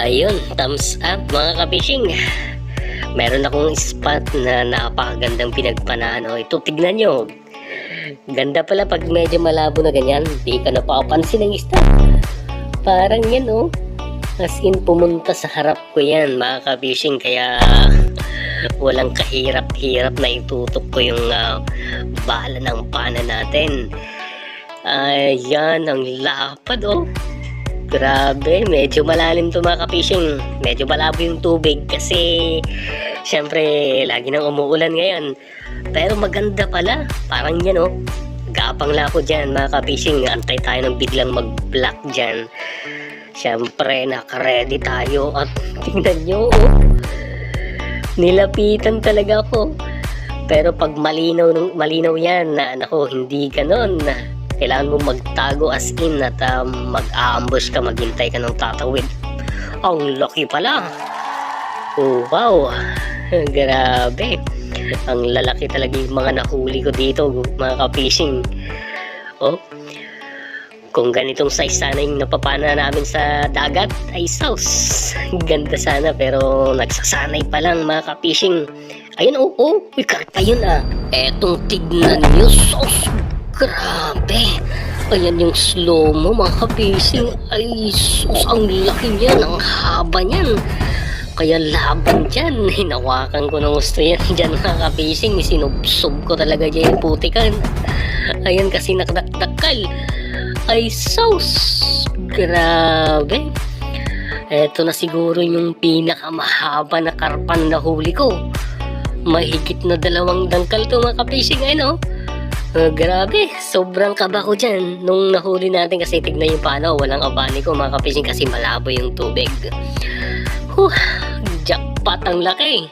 Ayun, thumbs up mga kabishing. Meron akong spot na napakagandang pinagpanaan. O, ito, tignan nyo. Ganda pala pag medyo malabo na ganyan. Di ka napapansin ng isda. Parang yan, oh. As in, pumunta sa harap ko yan, mga kabishing. Kaya, walang kahirap-hirap na itutok ko yung ah, bala ng pana natin. Ayan, ang lapad, oh. Grabe, medyo malalim to mga kapishing. Medyo malabo yung tubig kasi syempre lagi nang umuulan ngayon. Pero maganda pala. Parang yan oh. Gapang lapo dyan mga kapishing. Antay tayo ng biglang mag-block dyan. Syempre, nakaready tayo at tingnan nyo oh. Nilapitan talaga ako. Pero pag malinaw, malinaw yan na nako, hindi ganon kailangan mo magtago as in at um, mag-ambush ka, maghintay ka ng tatawid. Ang laki pala. Oh, wow. Grabe. Ang lalaki talaga yung mga nahuli ko dito, mga ka-fishing. Oh, kung ganitong size sana yung napapana namin sa dagat, ay sauce. Ganda sana pero nagsasanay pa lang mga ka-fishing. Ayun, oo, oh, oh, may karpa yun ah. Etong tignan nyo, sauce. Grabe! Ayan yung slow mo mga kapising. Ay, sus, ang laki niyan. Ang haba niyan. Kaya laban dyan. Hinawakan ko ng gusto yan dyan mga kapising. Sinubsob ko talaga dyan yung putikan. Ayan kasi nakadakdakal. Ay, sauce! Grabe! Eto na siguro yung pinakamahaba na karpan na huli ko. Mahigit na dalawang dangkal to mga kapising. Ano? Uh, grabe, sobrang kaba ko dyan nung nahuli natin kasi tignan yung paano, walang abani ko mga kapising kasi malabo yung tubig. Huh, jackpot ang laki.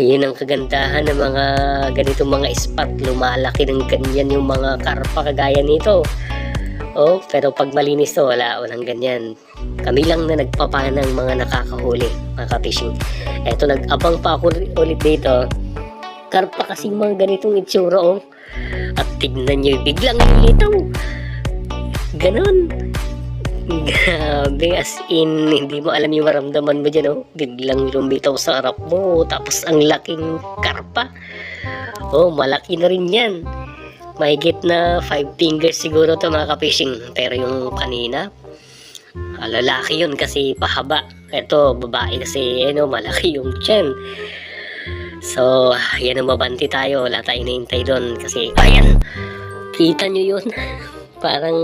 Ayun ang kagandahan ng mga ganitong mga spot, lumalaki ng ganyan yung mga karpa kagaya nito. Oh, pero pag malinis to, wala, walang ganyan. Kami lang na nagpapana ng mga nakakahuli, mga kapishing. Eto, nag-abang pa ako ulit dito karpa kasi mga ganitong itsura oh. At tignan nyo, biglang lilitaw. Ganon. Grabe, as in, hindi mo alam yung maramdaman mo dyan, oh. Biglang lumitaw sa harap mo, tapos ang laking karpa. Oh, malaki na rin yan. Mahigit na 5 fingers siguro to mga kapishing. Pero yung kanina, ah, lalaki yun kasi pahaba. Ito, babae kasi, ano, malaki yung tiyan. So, yan ang mabanti tayo. Wala tayong nahintay doon. Kasi, ayan, kita nyo yun. Parang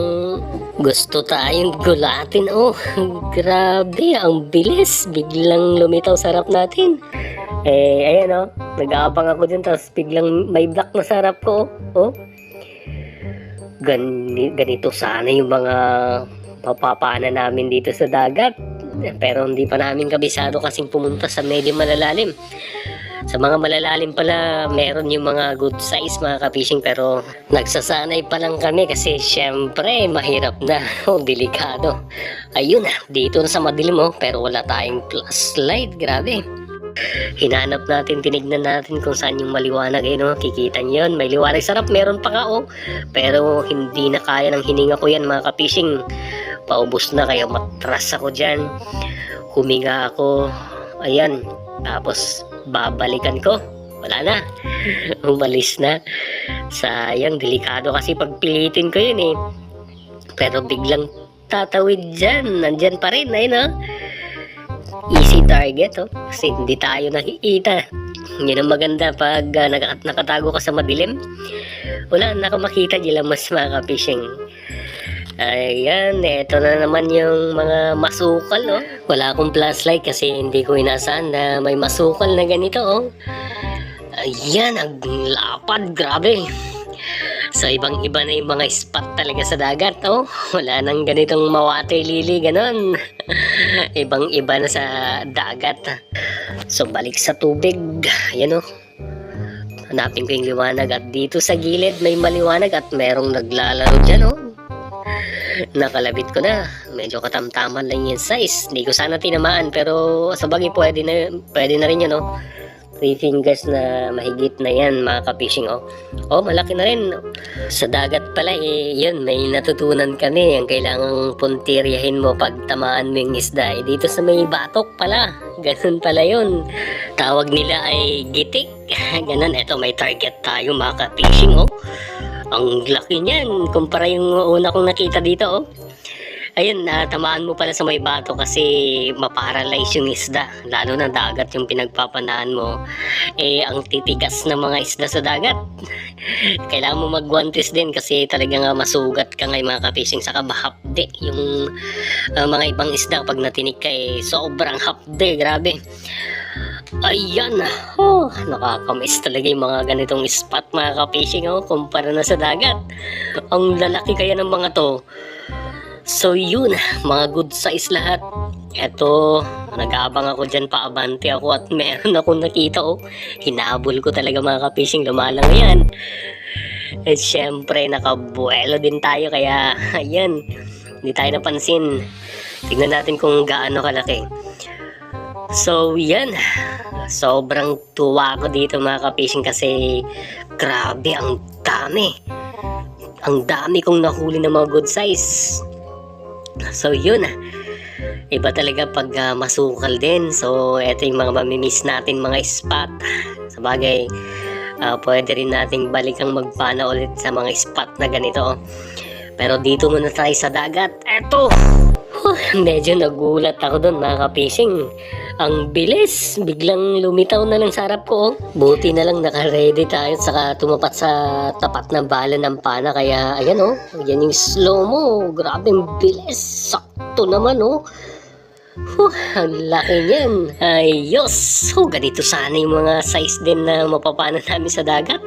gusto tayong gulatin. Oh, grabe, ang bilis. Biglang lumitaw sa harap natin. Eh, ayan oh, nag-aabang ako dyan. Tapos biglang may black na sa harap ko. Oh, Gani, ganito sana yung mga papapana namin dito sa dagat. Pero hindi pa namin kabisado kasing pumunta sa medyo malalalim. Sa mga malalalim pala, meron yung mga good size mga ka-fishing pero nagsasanay pa lang kami kasi syempre mahirap na o delikado. Ayun, dito na sa madilim oh, pero wala tayong flashlight, grabe. Hinanap natin, tinignan natin kung saan yung maliwanag eh no, kikita nyo yun, may liwanag sarap, meron pa ka oh. Pero hindi na kaya ng hininga ko yan mga ka-fishing. Paubos na kaya matras ako dyan. Huminga ako, ayan, tapos babalikan ko. Wala na. Umalis na. Sayang, delikado kasi pagpilitin ko yun eh. Pero biglang tatawid dyan. Nandyan pa rin, ayun oh. Easy target oh. Kasi hindi tayo nakikita. Yun ang maganda pag uh, nak- nakatago ka sa madilim. Wala na makita dyan mas mga fishing. Ayan, eto na naman yung mga masukal, oh. Wala akong flashlight kasi hindi ko inasaan na may masukal na ganito, oh. Ayan, ang lapad, grabe. So, ibang-iba na yung mga spot talaga sa dagat, oh. Wala nang ganitong mawater lily, ganon. Ibang-iba na sa dagat. So, balik sa tubig. Ayan, oh. Hanapin ko yung liwanag at dito sa gilid may maliwanag at merong naglalaro dyan, oh nakalabit ko na. Medyo katamtaman lang yung size. Hindi ko sana tinamaan pero sa bagay pwede na, pwede na rin yun, no? 3 fingers na mahigit na yan mga ka-fishing oh. Oh, malaki na rin. Sa dagat pala eh, yun, may natutunan kami. Ang kailangang puntiryahin mo pag tamaan mo yung isda. Eh, dito sa may batok pala. Ganun pala yun. Tawag nila ay gitik. Ganun, eto may target tayo mga ka-fishing oh. Ang laki niyan kumpara yung una kong nakita dito oh. Ayun, na tamaan mo pala sa may bato kasi maparalyze yung isda. Lalo na dagat yung pinagpapanaan mo. Eh, ang titigas ng mga isda sa dagat. Kailangan mo magwantis din kasi talaga nga masugat ka ngayon mga ka-fishing. Saka mahapde yung uh, mga ibang isda pag natinig ka eh. Sobrang hapde, grabe. Ayan, oh, nakakamiss talaga yung mga ganitong spot mga ka-fishing oh, kumpara na sa dagat. Ang lalaki kaya ng mga to. So yun, mga good size lahat. Eto, nag-aabang ako dyan, paabante ako at meron akong nakita oh. Hinabol ko talaga mga ka-fishing, lumalang yan. At syempre, nakabuelo din tayo kaya, ayan, hindi tayo napansin. Tingnan natin kung gaano kalaki. So, yan. Sobrang tuwa ko dito mga ka-fishing kasi grabe, ang dami. Ang dami kong nahuli ng mga good size. So yun Iba talaga pag uh, masukal din. So eto yung mga mamimiss natin mga spot. Sa bagay, uh, pwede rin nating balikang magpana ulit sa mga spot na ganito. Pero dito muna tayo sa dagat. Eto! Huh, medyo nagulat ako doon mga ka-fishing. Ang bilis, biglang lumitaw na lang sa harap ko. oh. Buti na lang naka-ready tayo at saka tumapat sa tapat ng bala ng pana. Kaya ayan oh, yan yung slow mo. Grabe bilis. Sakto naman oh. Huh, ang laki niyan. Ayos. Oh, ganito sana yung mga size din na mapapana namin sa dagat.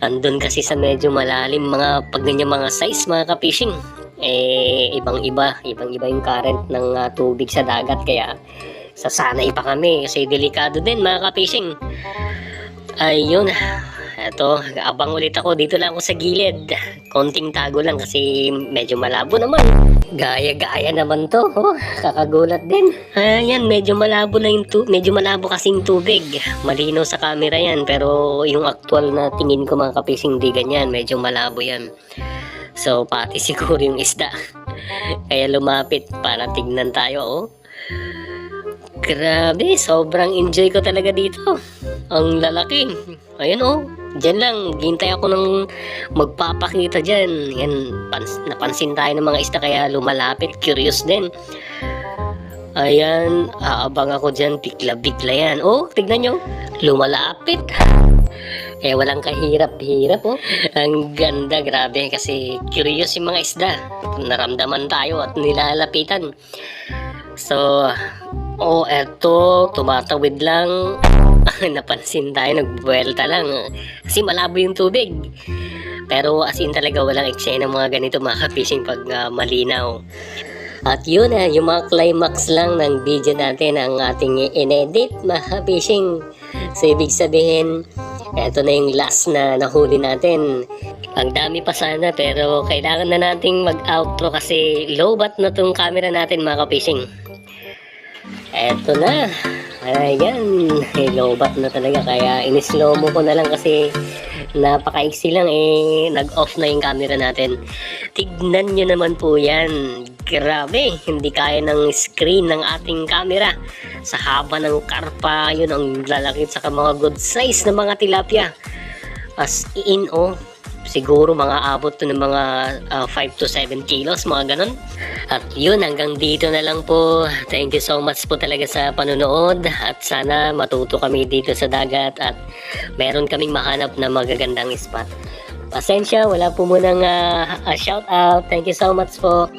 Andun kasi sa medyo malalim mga pag ganyan mga size mga ka-fishing. Eh, ibang iba, ibang iba yung current ng uh, tubig sa dagat kaya sasanay pa kami kasi delikado din mga ka-fishing. Ayun, eto, abang ulit ako. Dito lang ako sa gilid. Konting tago lang kasi medyo malabo naman. Gaya-gaya naman to. Oh, kakagulat din. Ayan, medyo malabo na yung tu medyo malabo kasing tubig. Malinaw sa camera yan pero yung actual na tingin ko mga kapising di ganyan. Medyo malabo yan. So, pati siguro yung isda. Kaya lumapit para tignan tayo, oh. Grabe, sobrang enjoy ko talaga dito. Ang lalaki. Ayan oh, dyan lang. Gintay ako ng magpapakita dyan. Yan, pans napansin tayo ng mga isda kaya lumalapit. Curious din. Ayan, aabang ako dyan. Bigla-bigla yan. Oh, tignan nyo. Lumalapit. Eh, walang kahirap-hirap, oh. Ang ganda, grabe. Kasi curious yung mga isda. Naramdaman tayo at nilalapitan. So, oh, eto, tumatawid lang. Napansin tayo, nagbuwelta lang. Kasi malabo yung tubig. Pero as in talaga walang eksena mga ganito mga ka-fishing pag uh, malinaw. At yun na, yung mga climax lang ng video natin ang ating inedit mga ka-fishing. So ibig sabihin, eto na yung last na nahuli natin. Ang dami pa sana pero kailangan na nating mag-outro kasi low bat na tong camera natin mga ka-fishing. Eto na. Ayan. Eh, lobat na talaga. Kaya in-slow mo ko na lang kasi napakaiksi lang eh. Nag-off na yung camera natin. Tignan nyo naman po yan. Grabe. Hindi kaya ng screen ng ating camera. Sa haba ng karpa, yun ang lalaki sa mga good size na mga tilapia. As in, oh, siguro mga abot to ng mga uh, 5 to 7 kilos, mga ganon. At yun, hanggang dito na lang po. Thank you so much po talaga sa panonood at sana matuto kami dito sa dagat at meron kaming mahanap na magagandang spot. Pasensya, wala po munang uh, shout out. Thank you so much po.